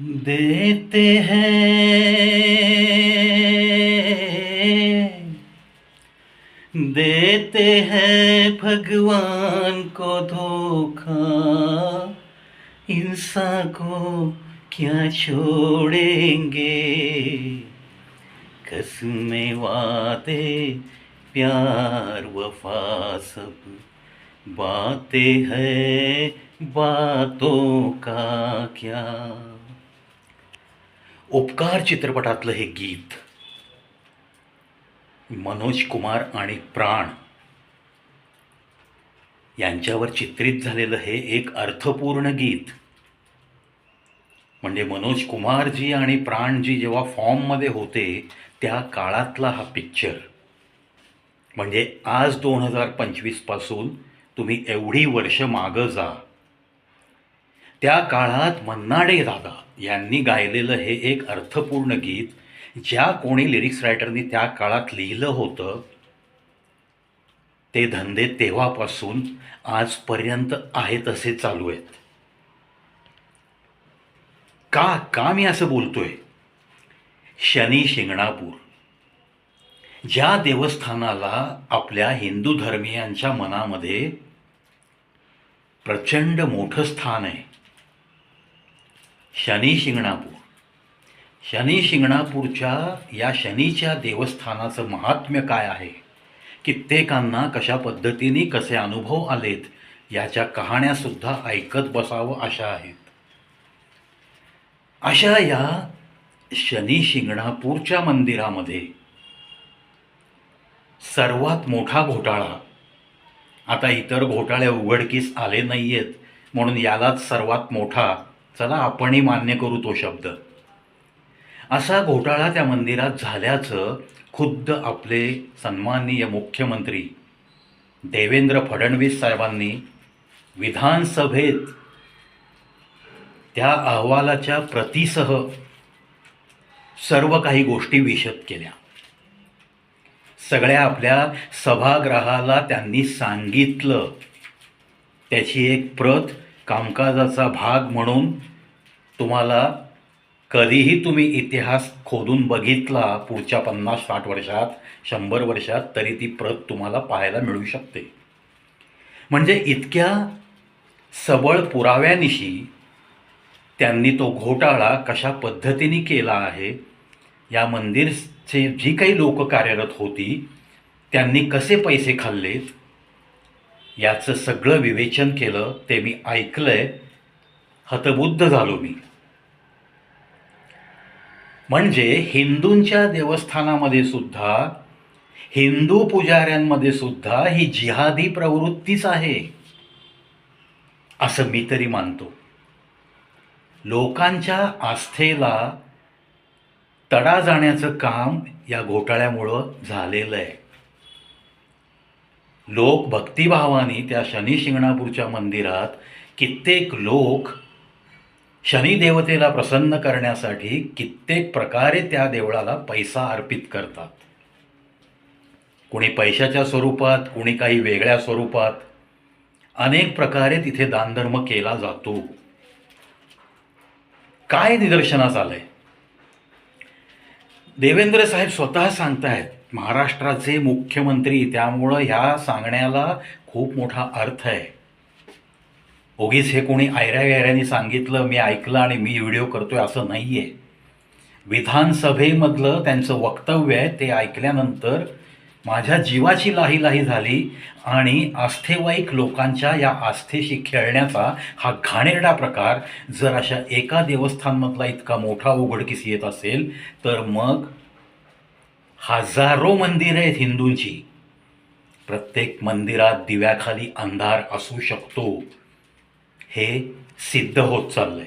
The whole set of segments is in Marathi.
देते हैं। देते हैं भगवान को धोखा। इंसान को क्या छोड़ेंगे? कसमें वादे, प्यार, वफा सब। बातें है बातों का क्या? उपकार चित्रपटातलं हे गीत. मनोज कुमार आणि प्राण यांच्यावर चित्रित झालेलं हे एक अर्थपूर्ण गीत. म्हणजे मनोज कुमारजी आणि प्राणजी जेव्हा फॉर्ममध्ये होते त्या काळातला हा पिक्चर. म्हणजे आज दोन हजार पंचवीसपासून तुम्ही एवढी वर्ष मागं जा. त्या काळात मन्नाडे दादा यांनी गायलेलं हे एक अर्थपूर्ण गीत ज्या कोणी लिरिक्स रायटरनी त्या काळात लिहिलं होतं ते धंदे तेव्हापासून आजपर्यंत आहे तसे चालू आहेत. का का मी असं बोलतोय? शनी शिंगणापूर. ज्या देवस्थानाला आपल्या हिंदू धर्मियांच्या मनामध्ये प्रचंड मोठं स्थान आहे शनी शिंगणापूर. शनी शिंगणापूरच्या या शनीच्या देवस्थानाचं महात्म्य काय आहे? कित्येकांना कशा पद्धतीने कसे अनुभव आलेत? याच्या कहाण्यासुद्धा ऐकत बसावं अशा आहेत अशा या शनी शिंगणापूरच्या मंदिरामध्ये सर्वात मोठा घोटाळा आता इतर घोटाळे उघडकीस आले नाही आहेत म्हणून यालाच सर्वात मोठा चला आपणही मान्य करू तो शब्द. असा घोटाळा त्या मंदिरात झाल्याचं खुद्द आपले सन्माननीय मुख्यमंत्री देवेंद्र फडणवीस साहेबांनी विधानसभेत त्या अहवालाच्या प्रतीसह सर्व काही गोष्टी विशद केल्या. सगळ्या आपल्या सभागृहाला त्यांनी सांगितलं. त्याची एक प्रत कामकाजाचा भाग म्हणून तुम्हाला कधीही तुम्ही इतिहास खोदून बघितला पुढच्या पन्नास साठ वर्षात शंभर वर्षात तरी ती प्रत तुम्हाला पाहायला मिळू शकते. म्हणजे इतक्या सबळ पुराव्यानिशी त्यांनी तो घोटाळा कशा पद्धतीने केला आहे या मंदिरचे जी काही लोक कार्यरत होती त्यांनी कसे पैसे खाल्लेत याचं सगळं विवेचन केलं ते मी ऐकलंय. हतबुद्ध झालो मी. म्हणजे हिंदूंच्या देवस्थानामध्ये सुद्धा हिंदू पुजाऱ्यांमध्ये सुद्धा ही जिहादी प्रवृत्तीच आहे. असं मी तरी मानतो. लोकांच्या आस्थेला तडा जाण्याचं काम या घोटाळ्यामुळं झालेलं आहे लोक भक्तिभावाने त्या शनी शिंगणापूरच्या मंदिरात कित्येक लोक शनिदेवतेला प्रसन्न करण्यासाठी कित्येक प्रकारे त्या देवळाला पैसा अर्पित करतात. कुणी पैशाच्या स्वरूपात कुणी काही वेगळ्या स्वरूपात. अनेक प्रकारे तिथे दानधर्म केला जातो. काय निदर्शनास आलंय? देवेंद्र साहेब स्वतः सांगतायत महाराष्ट्राचे मुख्यमंत्री त्यामुळं ह्या सांगण्याला खूप मोठा अर्थ आहे. उगीच हे कोणी आयऱ्या गैऱ्याने सांगितलं मी ऐकलं आणि मी व्हिडिओ करतोय असं नाही आहे विधानसभेमधलं त्यांचं वक्तव्य आहे ते ऐकल्यानंतर माझ्या जीवाची लाही लाही झाली आणि आस्थेवाईक लोकांच्या या आस्थेशी खेळण्याचा हा घाणेरडा प्रकार जर अशा एका देवस्थानमधला इतका मोठा उघडकीस येत असेल तर मग हजारो मंदिरं आहेत हिंदूंची. प्रत्येक मंदिरात दिव्याखाली अंधार असू शकतो. हे सिद्ध होत चाललंय.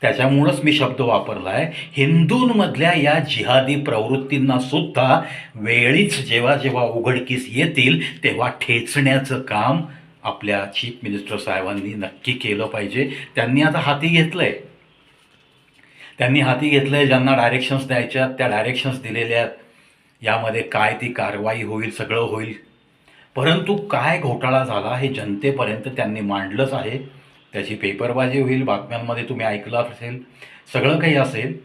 त्याच्यामुळंच मी शब्द वापरला आहे हिंदूंमधल्या या जिहादी प्रवृत्तींना सुद्धा वेळीच जेव्हा जेव्हा उघडकीस येतील तेव्हा ठेचण्याचं काम आपल्या चीफ मिनिस्टर साहेबांनी नक्की केलं पाहिजे. त्यांनी आता हाती घेतलंय. त्यांनी हाती घेतलंय ज्यांना डायरेक्शन्स द्यायच्या त्या डायरेक्शन्स दिलेल्या आहेत. यामध्ये काय ती कारवाई होईल सगळं होईल? परंतु काय घोटाळा झाला हे जनतेपर्यंत त्यांनी मांडलंच आहे. त्याची पेपरबाजी होईल बातम्यांमध्ये तुम्ही ऐकलं असेल सगळं काही असेल.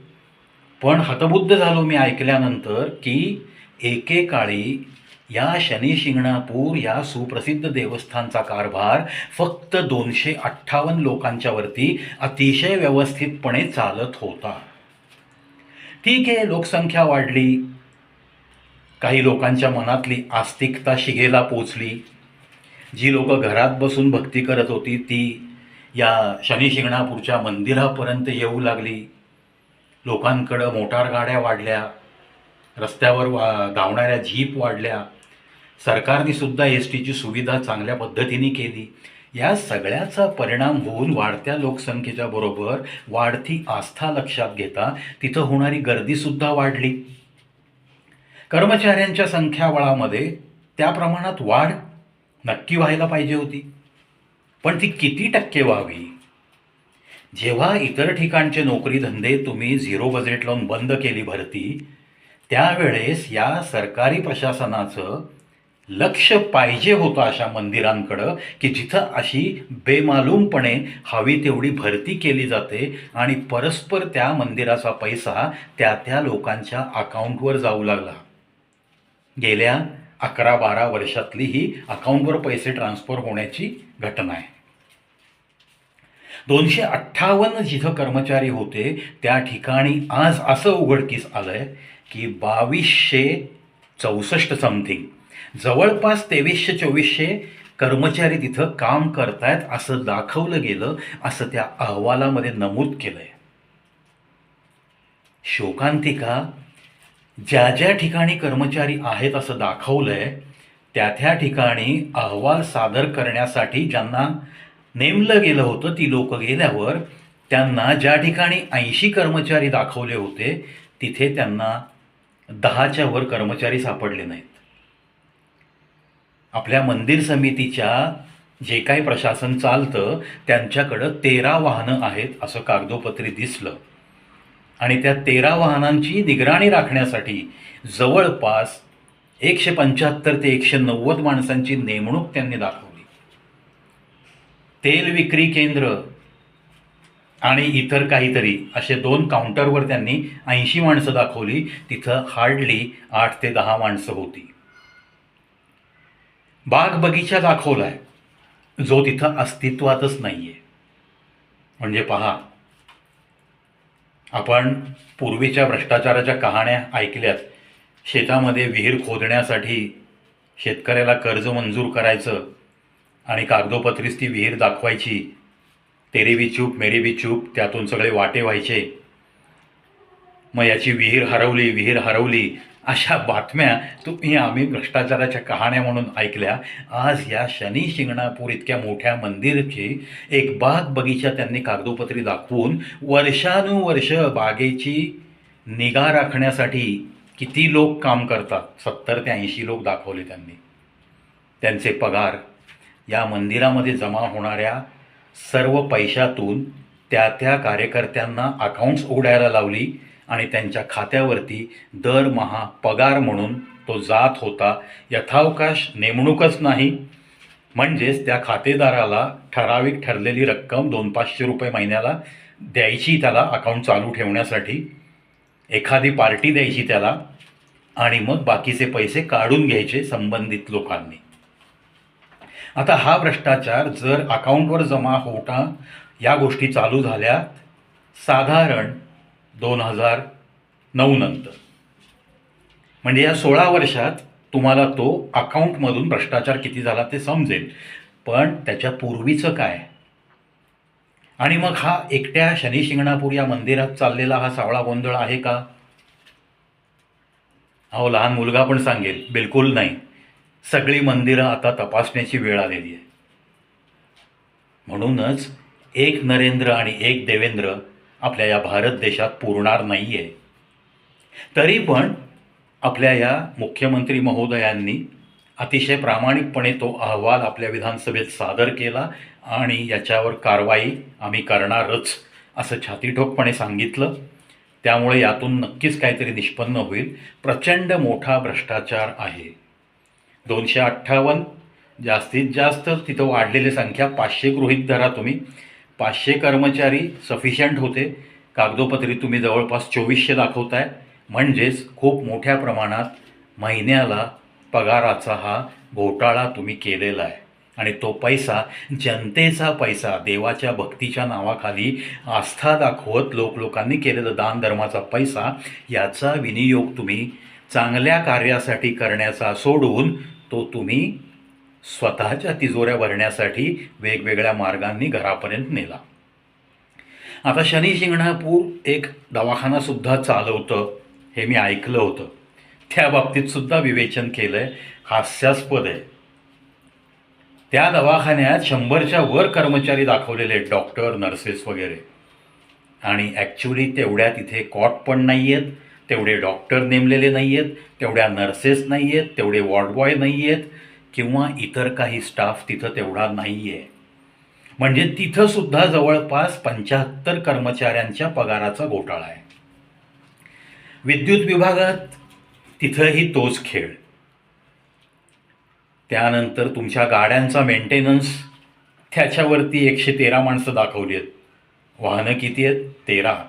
पण हतबुद्ध झालो मी ऐकल्यानंतर की एकेकाळी या शनी शिंगणापूर या सुप्रसिद्ध देवस्थानचा कारभार फक्त दोनशे अठ्ठावन्न लोकांच्यावरती अतिशय व्यवस्थितपणे चालत होता. ठीक आहे लोकसंख्या वाढली. काही लोकांच्या मनातली आस्तिकता शिगेला पोचली. जी लोकं घरात बसून भक्ती करत होती ती या शनी शिंगणापूरच्या मंदिरापर्यंत येऊ लागली. लोकांकडं मोटार गाड्या वाढल्या रस्त्यावर वा धावणाऱ्या जीप वाढल्या. सरकारने सुद्धा एस टीची सुविधा चांगल्या पद्धतीने केली. या सगळ्याचा परिणाम होऊन वाढत्या लोकसंख्येच्या बरोबर वाढती आस्था लक्षात घेता तिथं होणारी गर्दीसुद्धा वाढली. कर्मचाऱ्यांच्या संख्याबळामध्ये त्या प्रमाणात वाढ नक्की व्हायला पाहिजे होती. पण ती किती टक्के व्हावी? जेव्हा इतर ठिकाणचे नोकरी धंदे तुम्ही झिरो बजेट लावून बंद केली भरती त्यावेळेस या सरकारी प्रशासनाचं लक्ष पाहिजे होतं अशा मंदिरांकडं की जिथं अशी बेमालूमपणे हवी तेवढी भरती केली जाते आणि परस्पर त्या मंदिराचा पैसा त्या त्या लोकांच्या अकाउंटवर जाऊ लागला. गेल्या अकरा बारा वर्षातली ही अकाउंटवर पैसे ट्रान्सफर होण्याची घटना आहे. दोनशे अठ्ठावन्न जिथं कर्मचारी होते त्या ठिकाणी आज असं उघडकीस आलं आहे की बावीसशे चौसष्ट समथिंग जवळपास तेवीसशे चोवीसशे कर्मचारी तिथं काम करतायत असं दाखवलं गेलं असं त्या अहवालामध्ये नमूद केलं आहे शोकांतिका ज्या ज्या ठिकाणी कर्मचारी आहेत असं दाखवलं आहे त्या त्या ठिकाणी अहवाल सादर करण्यासाठी ज्यांना नेमलं गेलं होतं ती लोक गेल्यावर त्यांना ज्या ठिकाणी ऐंशी कर्मचारी दाखवले होते तिथे त्यांना दहाच्या वर कर्मचारी सापडले नाहीत. आपल्या मंदिर समितीच्या जे काही प्रशासन चालतं त्यांच्याकडं तेरा वाहनं आहेत असं कागदोपत्री दिसलं. आणि त्या तेरा वाहनांची निगराणी राखण्यासाठी जवळपास एकशे पंच्याहत्तर ते एकशे नव्वद माणसांची नेमणूक त्यांनी दाखवली. तेल विक्री केंद्र आणि इतर काहीतरी असे दोन काउंटरवर त्यांनी ऐंशी माणसं दाखवली. तिथं हार्डली आठ ते दहा माणसं होती. बाग बगीचा दाखवला आहे जो तिथं अस्तित्वातच नाही आहे म्हणजे पहा आपण पूर्वीच्या भ्रष्टाचाराच्या कहाण्या ऐकल्यात. शेतामध्ये विहीर खोदण्यासाठी शेतकऱ्याला कर्ज मंजूर करायचं आणि कागदोपत्रीस ती विहीर दाखवायची. तेरी बी चूप मेरी बी चूप त्यातून सगळे वाटे व्हायचे. मग याची विहीर हरवली विहीर हरवली अशा बातम्या तुम्ही आम्ही भ्रष्टाचाराच्या कहाण्या म्हणून ऐकल्या. आज या शनी शिंगणापूर इतक्या मोठ्या मंदिरची एक बाग बगीचा त्यांनी कागदोपत्री दाखवून वर्षानुवर्ष बागेची निगा राखण्यासाठी किती लोक काम करतात? सत्तर ते ऐंशी लोक दाखवले त्यांनी. त्यांचे पगार या मंदिरामध्ये जमा होणाऱ्या सर्व पैशातून त्या त्या कार्यकर्त्यांना अकाउंट्स उघडायला लावली. आणि त्यांच्या खात्यावरती दरमहा पगार म्हणून तो जात होता. यथावकाश नेमणूकच नाही. म्हणजेच त्या खातेदाराला ठराविक ठरलेली रक्कम दोन पाचशे रुपये महिन्याला द्यायची त्याला अकाउंट चालू ठेवण्यासाठी. एखादी पार्टी द्यायची त्याला आणि मग बाकीचे पैसे काढून घ्यायचे संबंधित लोकांनी. आता हा भ्रष्टाचार जर अकाउंटवर जमा होता या गोष्टी चालू झाल्या. साधारण दोन हजार नऊ नंतर. म्हणजे या सोळा वर्षात तुम्हाला तो अकाउंटमधून भ्रष्टाचार किती झाला ते समजेल. पण त्याच्या पूर्वीचं काय? आणि मग हा एकट्या शनी शिंगणापूर या मंदिरात चाललेला हा सावळा गोंधळ आहे का? अहो लहान मुलगा पण सांगेल बिलकुल नाही. सगळी मंदिरं आता तपासण्याची वेळ आलेली आहे. म्हणूनच एक नरेंद्र आणि एक देवेंद्र आपल्या या भारत देशात पुरणार नाही आहे तरी पण आपल्या या मुख्यमंत्री महोदयांनी अतिशय प्रामाणिकपणे तो अहवाल आपल्या विधानसभेत सादर केला आणि याच्यावर कारवाई आम्ही करणारच असं छातीठोकपणे सांगितलं. त्यामुळे यातून नक्कीच काहीतरी निष्पन्न होईल. प्रचंड मोठा भ्रष्टाचार आहे. दोनशे अठ्ठावन्न जास्तीत जास्त तिथं वाढलेली संख्या पाचशे गृहीत धरा तुम्ही. पाचशे कर्मचारी सफिशियंट होते. कागदोपत्री तुम्ही जवळपास चोवीसशे दाखवताय. म्हणजेच खूप मोठ्या प्रमाणात महिन्याला पगाराचा हा घोटाळा तुम्ही केलेला आहे. आणि तो पैसा जनतेचा पैसा देवाच्या भक्तीच्या नावाखाली आस्था दाखवत लोकलोकांनी केलेलं दान धर्माचा पैसा याचा विनियोग तुम्ही चांगल्या कार्यासाठी करण्याचा सोडून तो तुम्ही स्वतःच्या तिजोऱ्या भरण्यासाठी वेगवेगळ्या मार्गांनी घरापर्यंत नेला. आता शनी शिंगणापूर एक दवाखानासुद्धा चालवतं हे मी ऐकलं होतं. त्या बाबतीत सुद्धा विवेचन केलं आहे हास्यास्पद आहे. त्या दवाखान्यात शंभरच्या वर कर्मचारी दाखवलेले आहेत डॉक्टर नर्सेस वगैरे. आणि ॲक्च्युली तेवढ्या तिथे कॉट पण नाही आहेत तेवढे डॉक्टर नेमलेले नाही आहेत तेवढ्या नर्सेस नाही आहेत तेवढे वॉर्ड बॉय नाही आहेत किंवा इतर काही स्टाफ तिथं तेवढा नाही आहे म्हणजे तिथं सुद्धा जवळपास पंच्याहत्तर कर्मचाऱ्यांच्या पगाराचा घोटाळा आहे. विद्युत विभागात तिथंही तोच खेळ. त्यानंतर तुमच्या गाड्यांचा मेंटेनन्स त्याच्यावरती एकशे तेरा माणसं दाखवली आहेत. वाहनं किती आहेत? तेरा.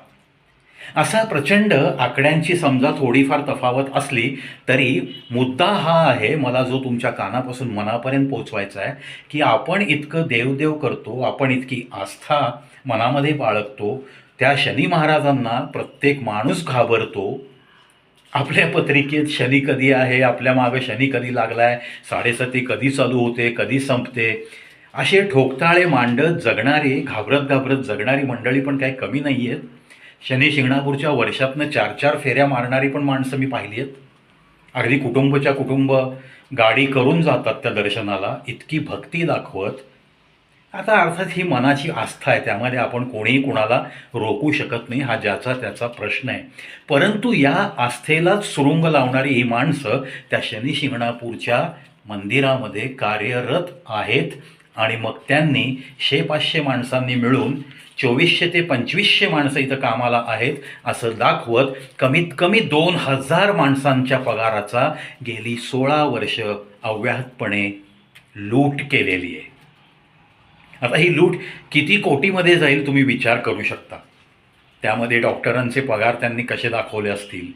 असा प्रचंड आकड्यांची समजा थोडीफार तफावत असली तरी मुद्दा हा आहे मला जो तुमच्या कानापासून मनापर्यंत पोचवायचा आहे की आपण इतकं देवदेव करतो आपण इतकी आस्था मनामध्ये बाळगतो त्या शनी महाराजांना प्रत्येक माणूस घाबरतो. आपल्या पत्रिकेत शनी कधी आहे आपल्या मागं शनी कधी लागला आहे साडेसती कधी चालू होते कधी संपते. असे ठोकताळे मांडत जगणारी घाबरत घाबरत जगणारी मंडळी पण काही कमी नाही आहेत शनी शिंगणापूरच्या वर्षातनं चार चार फेऱ्या मारणारी पण माणसं मी पाहिली आहेत. अगदी कुटुंबच्या कुटुंब गाडी करून जातात त्या दर्शनाला इतकी भक्ती दाखवत. आता अर्थात ही मनाची आस्था आहे त्यामध्ये आपण कोणीही कुणाला रोखू शकत नाही हा ज्याचा त्याचा प्रश्न आहे. परंतु या आस्थेलाच सुरुंग लावणारी ही माणसं त्या शनी शिंगणापूरच्या मंदिरामध्ये कार्यरत आहेत आणि मग त्यांनी शे पाचशे माणसांनी मिळून चोवीसशे ते पंचवीसशे माणसं इथं कामाला आहेत. असं दाखवत कमीत कमी दोन हजार माणसांच्या पगाराचा गेली सोळा वर्ष अव्याहतपणे लूट केलेली आहे. आता ही लूट किती कोटीमध्ये जाईल तुम्ही विचार करू शकता. त्यामध्ये डॉक्टरांचे पगार त्यांनी कसे दाखवले असतील?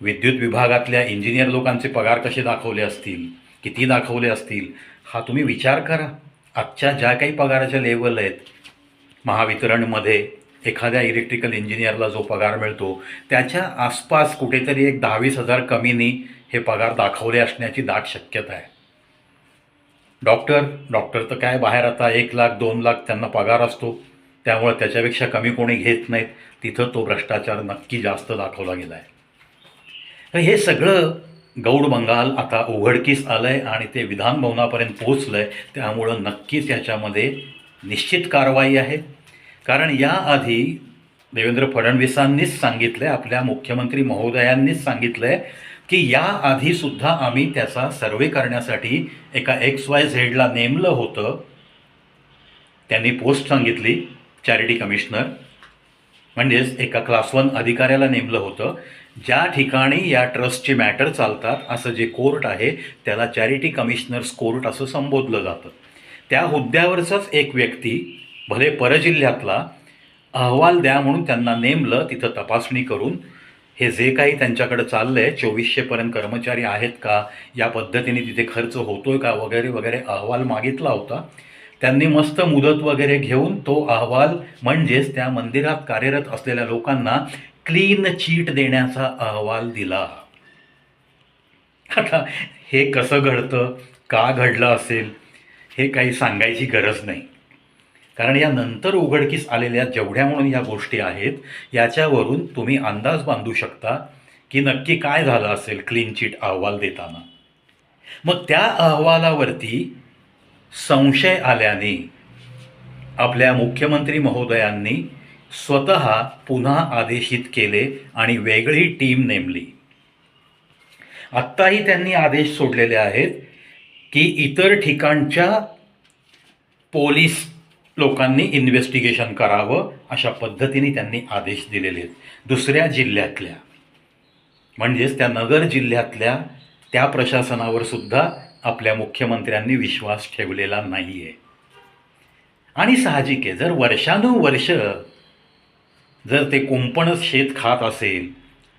विद्युत विभागातल्या इंजिनियर लोकांचे पगार कसे दाखवले असतील? किती दाखवले असतील? हा तुम्ही विचार करा. आजच्या ज्या काही पगाराच्या लेवल आहेत महावितरणमध्ये एखाद्या इलेक्ट्रिकल इंजिनियरला जो पगार मिळतो त्याच्या आसपास कुठेतरी एक दहावीस हजार कमीनी हे पगार दाखवले असण्याची दाट शक्यता आहे. डॉक्टर डॉक्टर तर काय बाहेर आता एक लाख दोन लाख त्यांना पगार असतो. त्यामुळे त्याच्यापेक्षा कमी कोणी घेत नाहीत. तिथं तो भ्रष्टाचार नक्की जास्त दाखवला गेला आहे तर हे सगळं गौड बंगाल आता उघडकीस आलं आहे आणि ते विधान भवनापर्यंत पोचलं आहे त्यामुळं नक्कीच याच्यामध्ये निश्चित कारवाई आहे. कारण याआधी देवेंद्र फडणवीसांनीच सांगितलं आहे आपल्या मुख्यमंत्री महोदयांनीच सांगितलं आहे की याआधीसुद्धा आम्ही त्याचा सर्वे करण्यासाठी एका एक्स वाय झेडला नेमलं होतं. त्यांनी पोस्ट सांगितली चॅरिटी कमिशनर. म्हणजेच एका क्लास वन अधिकाऱ्याला नेमलं होतं. ज्या ठिकाणी या ट्रस्टचे मॅटर चालतात असं जे कोर्ट आहे त्याला चॅरिटी कमिशनर्स कोर्ट असं संबोधलं जातं. त्या हुद्द्यावरचाच एक व्यक्ती भले परजिल्ह्यातला अहवाल द्या म्हणून त्यांना नेमलं तिथं तपासणी करून. हे जे काही त्यांच्याकडे चाललं आहे चोवीसशेपर्यंत कर्मचारी आहेत का या पद्धतीने तिथे खर्च होतोय का वगैरे वगैरे अहवाल मागितला होता. त्यांनी मस्त मुदत वगैरे घेऊन तो अहवाल म्हणजेच त्या मंदिरात कार्यरत असलेल्या लोकांना क्लीन चीट देण्याचा अहवाल दिला. आता हे कसं घडतं का घडलं असेल हे काही सांगायची गरज नाही. कारण या नंतर उघडकीस आलेल्या जेवढ्या म्हणून या गोष्टी आहेत याच्यावरून तुम्ही अंदाज बांधू शकता की नक्की काय झालं असेल क्लीन चिट अहवाल देताना. मग त्या अहवालावरती संशय आल्याने आपल्या मुख्यमंत्री महोदयांनी स्वतः पुन्हा आदेशित केले आणि वेगळी टीम नेमली. आत्ताही त्यांनी आदेश सोडलेले आहेत की इतर ठिकाणच्या पोलीस लोकांनी इन्व्हेस्टिगेशन करावं अशा पद्धतीने त्यांनी आदेश दिलेले आहेत. दुसऱ्या जिल्ह्यातल्या म्हणजेच त्या नगर जिल्ह्यातल्या त्या प्रशासनावर सुद्धा आपल्या मुख्यमंत्र्यांनी विश्वास ठेवलेला नाही आहे आणि साहजिक आहे जर वर्षानुवर्ष जर ते कुंपणच शेत खात असेल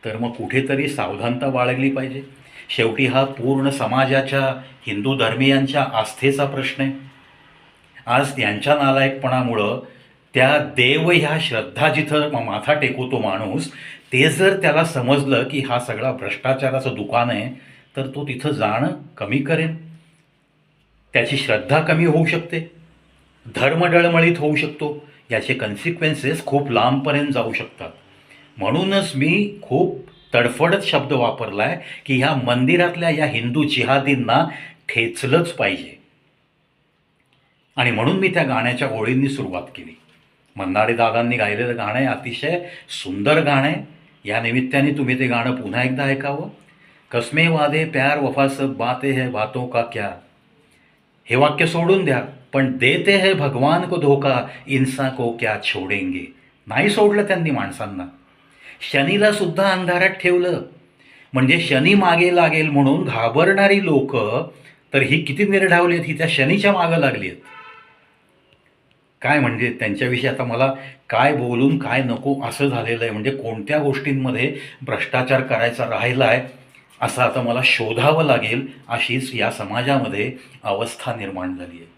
तर मग कुठेतरी सावधानता बाळगली पाहिजे. शेवटी हा पूर्ण समाजाच्या हिंदू धर्मियांच्या आस्थेचा प्रश्न आहे. आज त्यांच्या नालायकपणामुळं त्या देव ह्या श्रद्धा जिथं माथा टेकवतो माणूस ते जर त्याला समजलं की हा सगळा भ्रष्टाचाराचं दुकान आहे तर तो तिथं जाणं कमी करेल. त्याची श्रद्धा कमी होऊ शकते. धर्म डळमळीत होऊ शकतो. याचे कन्सिक्वेन्सेस खूप लांबपर्यंत जाऊ शकतात. म्हणूनच मी खूप तडफडत शब्द वापरला आहे की ह्या मंदिरातल्या या हिंदू जिहादींना ठेचलंच पाहिजे. आणि म्हणून मी त्या गाण्याच्या ओळींनी सुरुवात केली. मन्नाडे दादांनी गायलेलं गाणं आहे अतिशय सुंदर गाणं आहे. या निमित्ताने तुम्ही ते गाणं पुन्हा एकदा ऐकावं. कसमे वादे प्यार वफा सब बातें है बातों का क्या? हे वाक्य सोडून द्या पण देते है भगवान को धोका इंसा को क्या छोडेंगे? नाही सोडलं त्यांनी माणसांना. शनीला सुद्धा अंधारात ठेवलं. म्हणजे शनी मागे लागेल म्हणून घाबरणारी लोक तर ही किती निर्ढावली आहेत ही त्या शनीच्या मागं लागली आहेत. काय म्हणजे त्यांच्याविषयी आता मला काय बोलून काय नको असं झालेलं आहे. म्हणजे कोणत्या गोष्टींमध्ये भ्रष्टाचार करायचा राहिला आहे असं आता मला शोधावं लागेल अशीच या समाजामध्ये अवस्था निर्माण झाली आहे.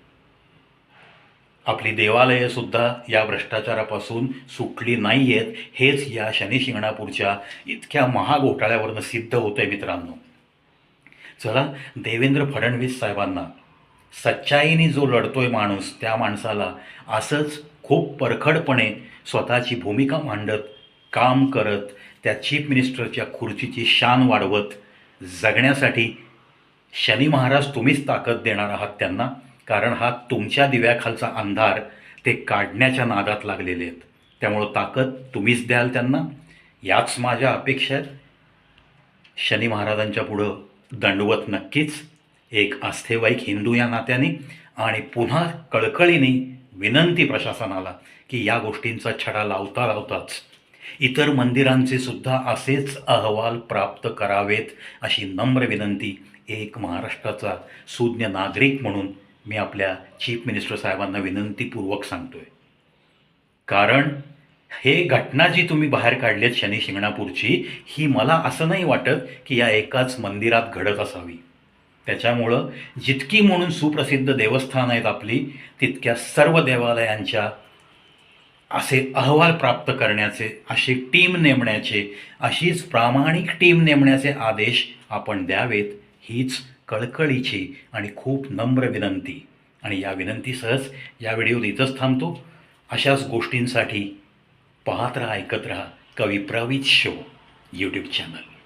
आपली देवालयं सुद्धा या भ्रष्टाचारापासून सुटली नाही आहेत हेच या शनी शिंगणापूरच्या इतक्या महाघोटाळ्यावरनं सिद्ध होतं आहे मित्रांनो. चला देवेंद्र फडणवीस साहेबांना सच्चाईने जो लढतोय माणूस त्या माणसाला असंच खूप परखडपणे स्वतःची भूमिका मांडत काम करत त्या चीफ मिनिस्टरच्या खुर्चीची शान वाढवत जगण्यासाठी शनी महाराज तुम्हीच ताकद देणार आहात त्यांना कारण हा तुमच्या दिव्याखालचा अंधार ते काढण्याच्या नादात लागलेले आहेत. त्यामुळं ताकद तुम्हीच द्याल त्यांना. याच माझ्या अपेक्षा आहेत. शनी महाराजांच्या पुढं दंडवत नक्कीच एक आस्थेवाईक हिंदू या नात्याने आणि पुन्हा कळकळीने विनंती प्रशासनाला की या गोष्टींचा छडा लावता लावताच इतर मंदिरांचे सुद्धा असेच अहवाल प्राप्त करावेत अशी नम्र विनंती एक महाराष्ट्राचा सुज्ञ नागरिक म्हणून मी आपल्या चीफ मिनिस्टर साहेबांना विनंतीपूर्वक सांगतोय. कारण हे घटना जी तुम्ही बाहेर काढलीत शनी शिंगणापूरची ही मला असं नाही वाटत की या एकाच मंदिरात घडत असावी. त्याच्यामुळं जितकी म्हणून सुप्रसिद्ध देवस्थान आहेत आपली तितक्या सर्व देवालयांच्या असे अहवाल प्राप्त करण्याचे अशी टीम नेमण्याचे अशीच प्रामाणिक टीम नेमण्याचे आदेश आपण द्यावेत हीच कळकळीची आणि खूप नम्र विनंती. आणि या विनंतीसहच या व्हिडिओत इथंच थांबतो. अशाच गोष्टींसाठी पाहत राहा ऐकत राहा कवी प्रवीत शो यूट्यूब चॅनल